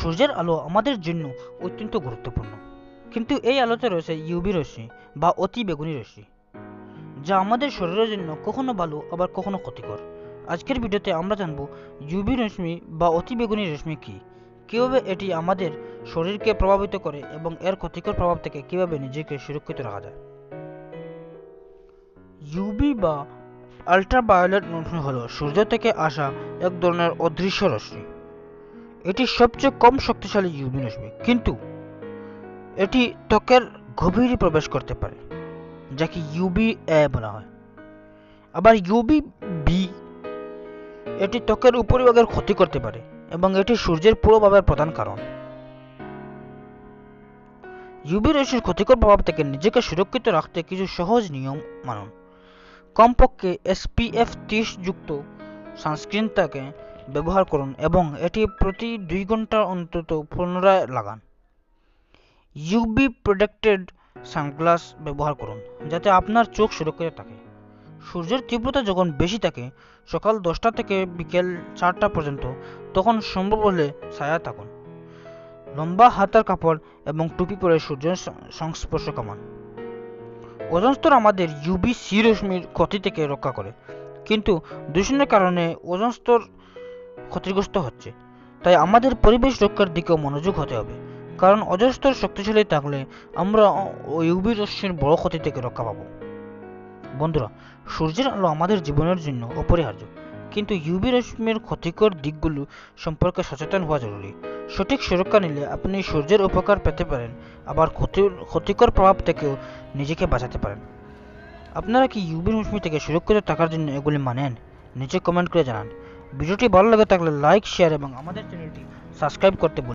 সূর্যের আলো আমাদের জন্য অত্যন্ত গুরুত্বপূর্ণ। কিন্তু এই আলোতে রয়েছে ইউবি রশ্মি বা অতি বেগুনি রশ্মি, যা আমাদের শরীরের জন্য কখনো ভালো, আবার কখনো ক্ষতিকর। আজকের ভিডিওতে আমরা জানব ইউবি রশ্মি বা অতি বেগুনি রশ্মি কী, কীভাবে এটি আমাদের শরীরকে প্রভাবিত করে এবং এর ক্ষতিকর প্রভাব থেকে কীভাবে নিজেকে সুরক্ষিত রাখা যায়। ইউবি বা আল্ট্রাভায়োলেট রশ্মি হলো সূর্য থেকে আসা এক ধরনের অদৃশ্য রশ্মি। এটি সবচেয়ে কম শক্তিশালী ইউভি রশ্মি কিন্তু এটি ত্বকের গভীরে প্রবেশ করতে পারে, যাকে ইউবি এ বলা হয়। আবার ইউবি বি এটি ত্বকের উপরিভাগের ক্ষতি করতে পারে এবং এটি সূর্যের প্রভাবের প্রধান কারণ। ইউবি রশ্মির ক্ষতিকর প্রভাব থেকে নিজেকে সুরক্ষিত রাখতে কিছু সহজ নিয়ম মানুন। কমপক্ষে এসপিএফ ত্রিশ যুক্ত সানস্ক্রিন তাকে ব্যবহার করুন এবং এটি প্রতি দুই ঘণ্টা অন্তত পুনরায় লাগান। ইউবি প্রোটেক্টেড সানগ্লাস ব্যবহার করুন, যাতে আপনার চোখ সুরক্ষিত থাকে। সূর্যের তীব্রতা যখন বেশি থাকে, সকাল দশটা থেকে বিকেল চারটা পর্যন্ত, তখন সম্ভব হলে ছায়া থাকুন। লম্বা হাতার কাপড় এবং টুপি পরে সূর্যের সংস্পর্শ কমান। ওজন স্তর আমাদের ইউবি সি রশ্মির ক্ষতি থেকে রক্ষা করে, কিন্তু দূষণের কারণে ওজন স্তর ক্ষতিগ্রস্ত হচ্ছে। তাই আমাদের পরিবেশ রক্ষার দিকেও মনোযোগ হতে হবে। কারণ অজস্র শক্তিশালী থাকলে আমরা ইউবি রশ্মির বড় ক্ষতি থেকে রক্ষা পাবো। বন্ধুরা, সূর্যের আলো আমাদের জীবনের জন্য অপরিহার্য। কিন্তু ইউবি রশ্মির ক্ষতিকর দিকগুলো সম্পর্কে সচেতন হওয়া জরুরি। সঠিক সুরক্ষা নিলে আপনি সূর্যের উপকার পেতে পারেন, আবার ক্ষতি, ক্ষতিকর প্রভাব থেকেও নিজেকে বাঁচাতে পারেন। আপনারা কি ইউবি রশ্মি থেকে সুরক্ষিত থাকার জন্য এগুলি মানেন? নিচে কমেন্ট করে জানান। ভিডিওটি ভালো লেগে থাকলে লাইক শেয়ার এবং আমাদের চ্যানেলটি সাবস্ক্রাইব করতে না।